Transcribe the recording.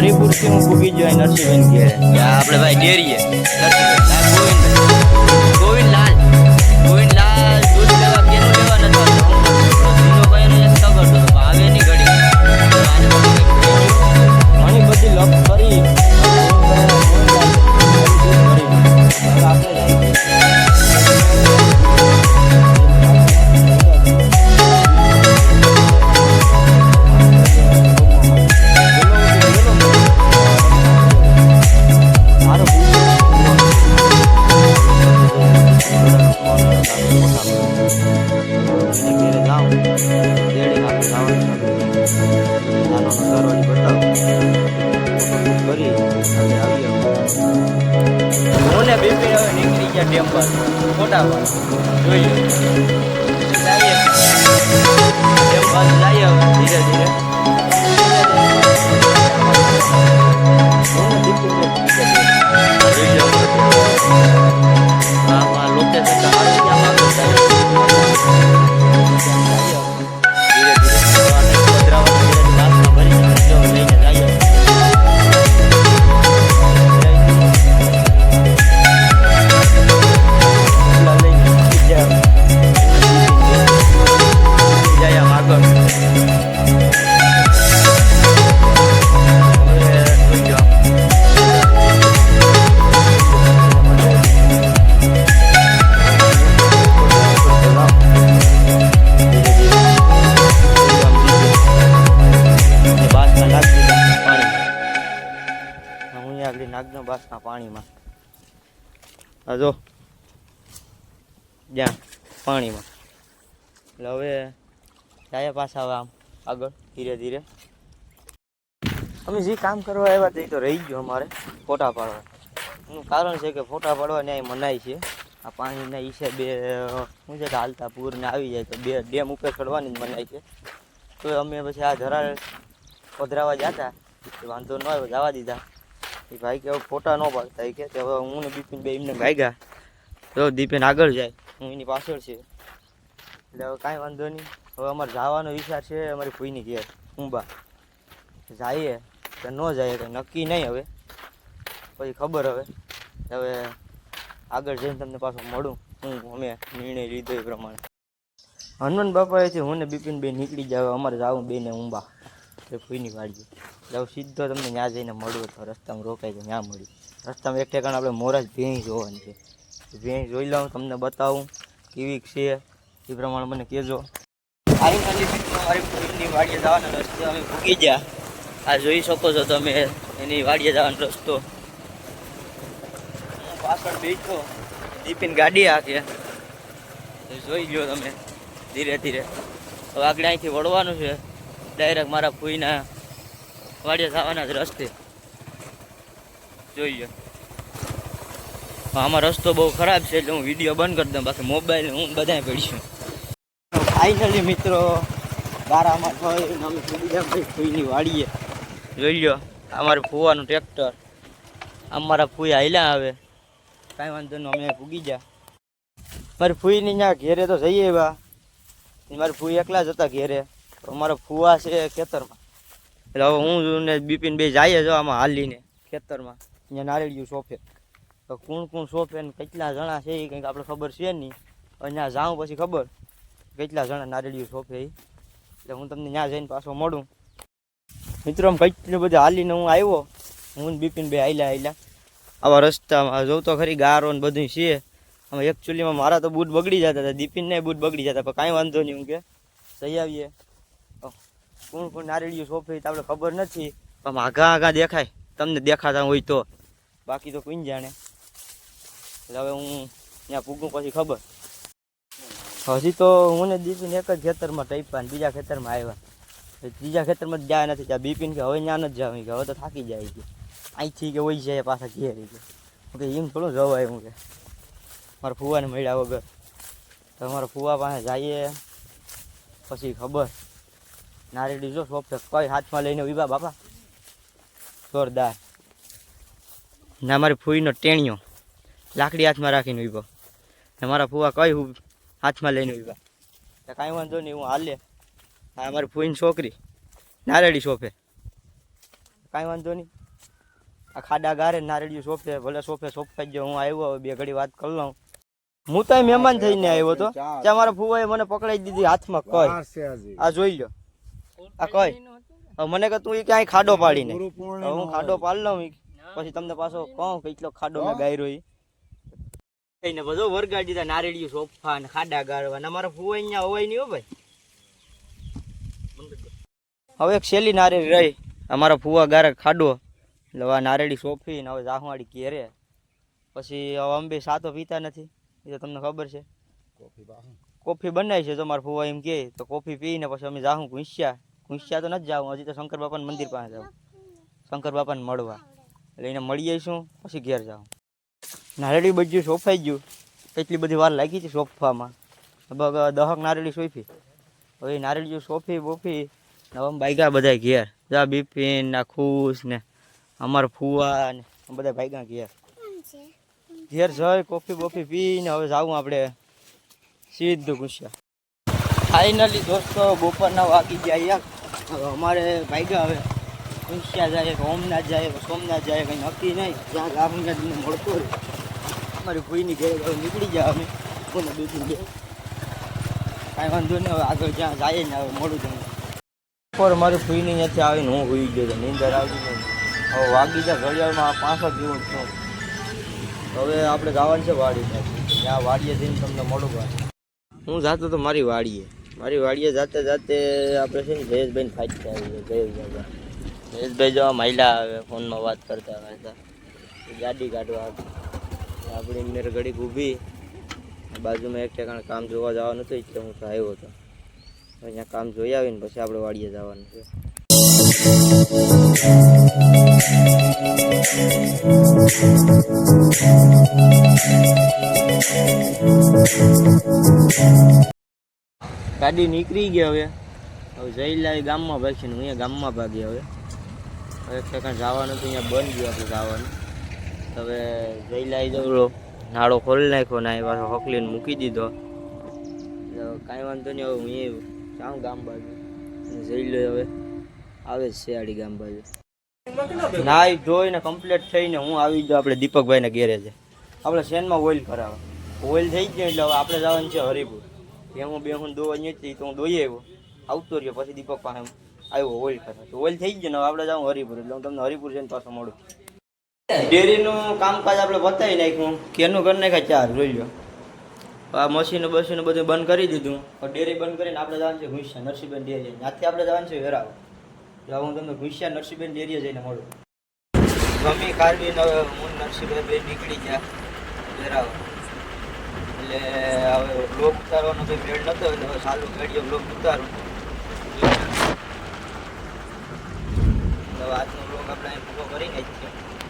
હરિપુરથી હું ભૂગી જાય નરસિંહબેન ઘેરે. આપણે ભાઈ ડેરીએ નરસિંહભાઈ ફોટા જોઈએ જઈએ જઈએ ધીરે આ જો. જ્યાં, પાણીમાં. એટલે હવે જાય પાછા હવે આમ આગળ, ધીરે ધીરે. અમે જે કામ કરવા આવ્યા તે તો રહી ગયો અમારે, ફોટા પાડવા. એનું કારણ છે કે ફોટા પાડવા ન્યાય મનાય છે. આ પાણીના હિસાબે શું છે કે હાલતા પૂરને આવી જાય તો બે ડેમ ઉપર ચડવાની જ મનાય છે. તો અમે પછી આ ધરાળ પધરાવા જતા, વાંધો ન આવ્યો જવા દીધા. એ ભાઈ કે ફોટા ન પાડતા. કે હવે હું ને બિપિન બે એમને ભાગ્યા તો દીપેન આગળ જાય. હું એની પાછળ છે. એટલે હવે કાંઈ વાંધો નહીં. હવે અમારે જવાનો વિચાર છે, અમારી ફૂઈની ઘેર, ઊંબા. જઈએ. કે ન જઈએ કંઈ નક્કી નહીં હવે. પછી ખબર હવે. હવે આગળ જઈને તમને પાછું મળું. હું, અમે નિર્ણય લીધો એ પ્રમાણે. હનુમાન બાપાએથી હું ને બિપિન બે નીકળી જાય અમારે જવું બેને ઉંબા એ ફૂઈની વાડીએ. એટલે સીધો તમને ત્યાં જઈને મળવું તો રસ્તામાં રોકાય જાય ત્યાં મળી. રસ્તામાં એક ઠેકાણ આપણે મોરાજ ભેંસ જોવાની છે. ભેંસ જોઈ લઉં, તમને બતાવું કેવી છે એ પ્રમાણે મને કહેજો. વાડીએ જવાનો રસ્તો અમે ભૂકી ગયા. આ જોઈ શકો છો તમે, એની વાડીએ જવાનો રસ્તો. હું પાછળ બેઠો, દીપીન ગાડી આખે જોઈ ગયો તમે, ધીરે ધીરે. હવે આગળ અહીંથી વળવાનું છે. ડાયરેક્ટ મારા ફૂઈના વાડિયા જવાના જ રસ્તે. જોઈએ. આમાં રસ્તો બહુ ખરાબ છે એટલે હું વીડિયો બંધ કરી દઉં બાકી મોબાઈલ હું બધાય પડીશું ફાઇનલી મિત્રો બારામાં થઈને અમે ભાઈ ફૂઈની વાડીએ. જોઈ લો અમારું ફૂવાનું ટ્રેક્ટર અમારા ફૂઈ હાલ્યા આવે. કાંઈ વાંધો નહીં અમે પૂગી જા મારી ફૂઈની ત્યાં ઘેરે તો જઈએ એવા. મારી ફૂઈ એકલા જ હતા ઘેરે. અમારા ફુવા છે ખેતરમાં. એટલે હવે હું ને બિપિન બે જઈએ જો આમાં હાલીને ખેતરમાં. અહીંયા નારેળિયું સોફે તો કોણ કોણ સોફે ને કેટલા જણા છે એ કંઈક આપણે ખબર છે નહીં. અહીંયા જાઉં પછી ખબર કેટલા જણા નારેળિયું સોફે એ. એટલે હું તમને ત્યાં જઈને પાછો મળું. મિત્રો, આમ કેટલું બધું હાલીને હું આવ્યો. હું બિપિન બે હાલ્યા હાલ્યા. આવા રસ્તામાં જોઉં તો ખરી ગારો ને બધું છે. આમાં એકચ્યુઅલીમાં મારા તો બૂટ બગડી જતા હતા. દીપિનને બૂટ બગડી જતા પણ કાંઈ વાંધો નહીં, હું કે. જઈ આવીએ. કોણ કોણ નારેળિયું સોંપે તો આપણે ખબર નથી. પણ આઘા આઘા દેખાય. તમને દેખાતા હોય તો. બાકી તો કોઈ જાણે. એટલે હવે હું ત્યાં પૂગું પછી ખબર. હજી તો હું ને દીપીન એક જ ખેતરમાં ટઈપા ને બીજા ખેતરમાં આવ્યા. ત્રીજા ખેતરમાં જ ગયા નથી. ત્યાં બીપીન કે હવે ત્યાં જ જવા કે હવે તો થાકી જાય કે અહીંથી કે હોય જાય પાછા ઘેર કે. એમ થોડું જવાય હું કે. મારા ફુવાને મળ્યા વગર. તો અમારા ફુવા પાસે જઈએ. પછી ખબર. નારેડી જો સોફે કઈ હાથમાં લઈને ઊભા બાપા? જોરદાર. ને અમારી ફૂઈનો ટેણિયો લાકડી હાથમાં રાખીને ઊભો ને મારા ફૂવા કઈ હું હાથમાં લઈને ઊભા તો કાંઈ વાંધો નહીં હું હાલે. આ અમારી ફૂઈની છોકરી. નારેડી સોફે કાંઈ વાંધો નહીં. આ ખાડા ગારે નારેડીયું સોફે ભલે સોફે સોફાઈ ગયો હું આવ્યો બે ઘડી વાત કરી લઉં. હું તો મહેમાન થઈને આવ્યો હતો ત્યાં મારા ફૂવાએ મને પકડાઈ દીધી હાથમાં કઈ. આ જોઈ લો આ કઈ? હવે મને કે તું ક્યાંય ખાડો પાડી ને હું ખાડો પાડી લઉં પછી તમને પાછો કહું કેટલો ખાડો મેં ગાયરો ઈ. કઈને બધો વરગાડી દીધા નારેડિયું સોફા ને ખાડા ગાળવા ને અમારા ફૂવા અહીંયા હોય નહીં હો ભાઈ. હવે એક શેલી નારેડી રહી. અમારા ફૂવા ગારે ખાડો. એટલે હવે આ નારેડી સોફી ને હવે જાહવાડી ઘેરે. પછી હવે અંબે સાતો પીતા નથી. એ તો તમને ખબર છે. કોફી બનાવી છે તો મારા ફુવા એમ કે તો કોફી પીને પછી અમે જાહું ઘૂંસ્યા. ઘૂંસ્યા તો નથી જાઉં, હજી તો શંકર બાપાના મંદિર પાસે જાઉં. શંકર બાપાને મળવા. એટલે એને મળી જઈશું પછી ઘેર જાઉં. નારેડી બધું સોફાઈ ગયું. એટલી બધી વાર લાગી હતી સોફામાં લગભગ દહક નારેડી સોફી હવે નારેડી જો સોફી બોફી નવા બાઈગા બધા ઘેર. જા બિપિન ના ખુશ, ને અમારા ફુવા, ને બધા ભાઈગા ઘેર. ઘેર જઈ, કોફી બોફી પીને હવે જાવું આપણે સીધું ગુસ્સા ફાઇનલી દોસ્તો, બપોરના વાગી ગયા. યાર અમારે ભાગ્યા હવે ગુસ્સા જાય, કે ઓમનાથ જાય સોમનાથ જાય, કંઈ નક્કી નહીં. જ્યાં ગામનાથને મળતો રહે. અમારી ભૂઈની ઘરે નીકળી જાય અમે. કોને બેસી ગયા કાંઈ વાંધો નહીં, હવે આગળ જ્યાં જાય ને હવે મોડું જવું બપોર મારી ભૂઈની ત્યાંથી આવીને હું ભૂઈ ગયો નીંદર આવતી નહીં. હવે વાગી જાય, ઘડિયાળમાં પાંચ દિવસ થયું હવે આપણે ગાવાનું છે વાડી ત્યાં વાડીએ જઈને તમને મળું હું જાતો તો મારી વાડીએ. મારી વાડીએ જાતે જાતે આપણે છે ને જયેશભાઈને ફાઇટ આવી જયેશભાઈ જયેશભાઈ જવા મહિલા આવે, ફોનમાં વાત કરતા હતા ગાડી કાઢવા આપણી અંદર ઘડીક ઊભી. બાજુમાં એક ઠેકાણે કામ જોવા જવાનું હતું, એટલે હું આવ્યો હતો. અહીંયા કામ જોઈ આવીને પછી આપણે વાડીએ જવાનું છે. ગાડી નીકળી ગઈ હવે. હવે જઈ લાવી ગામમાં ભાગશે હું અહીંયા ગામમાં ભાગી હવે. હવે સેકન્ડ જવાનું તો અહીંયા બંધ ગયું આપણે જવાનું. હવે જઈ લાવી જવડો નાળો ખોલી નાખ્યો ને એ પાછો હકલીને મૂકી દીધો. કાંઈ વાંધો નહીં, હવે હું જાઉં ગામ બાજુ. જઈ લો હવે આવે જ શિયાળી ગામ બાજુ. નાઈ ધોઈને કમ્પ્લીટ થઈને હું આવી જાઉં આપણે દીપકભાઈને છે આપણે શેનમાં ઓઇલ કરાવે ઓઇલ થઈ ગયું એટલે હવે આપણે જવાનું છે હરિપુર. ત્યાં હું બે હું દોવા નથી તો હું દોઈ આવ્યો. આવતો રહ્યો, પછી દીપક પાસે આવ્યો ઓઇલ કરવા તો ઓઇલ થઈ ગયો ને આપણે જાઉં હરિપુર. એટલે હું તમને હરિપુર જઈને પાછો મળું. ડેરીનું કામકાજ આપણે બતાવી નાખ્યું. કેનું કરી નાખ્યા ચાર, જોઈ લો. આ મશીન બસીન બધું બંધ કરી દીધું. ડેરી બંધ કરીને આપણે જવાનું છે ઘુસ્યા નરસિંહબેન ડેરી ત્યાંથી આપણે જવાનું છે વેરાવ તો હું તમને ઘુસ્યા નરસિંહબેન ડેરીએ જઈને મળું. મમ્મી કારવીન હવે હું નરસિંહબેન બે નીકળી ગયા વેરાવ એટલે હવે બ્લોક ઉતારવાનો કોઈ મેળ નતો, એટલે હવે સારું ગાડીએ બ્લોક ઉતારું. આજનો બ્લોગ આપણે પૂરો કરી નાખીએ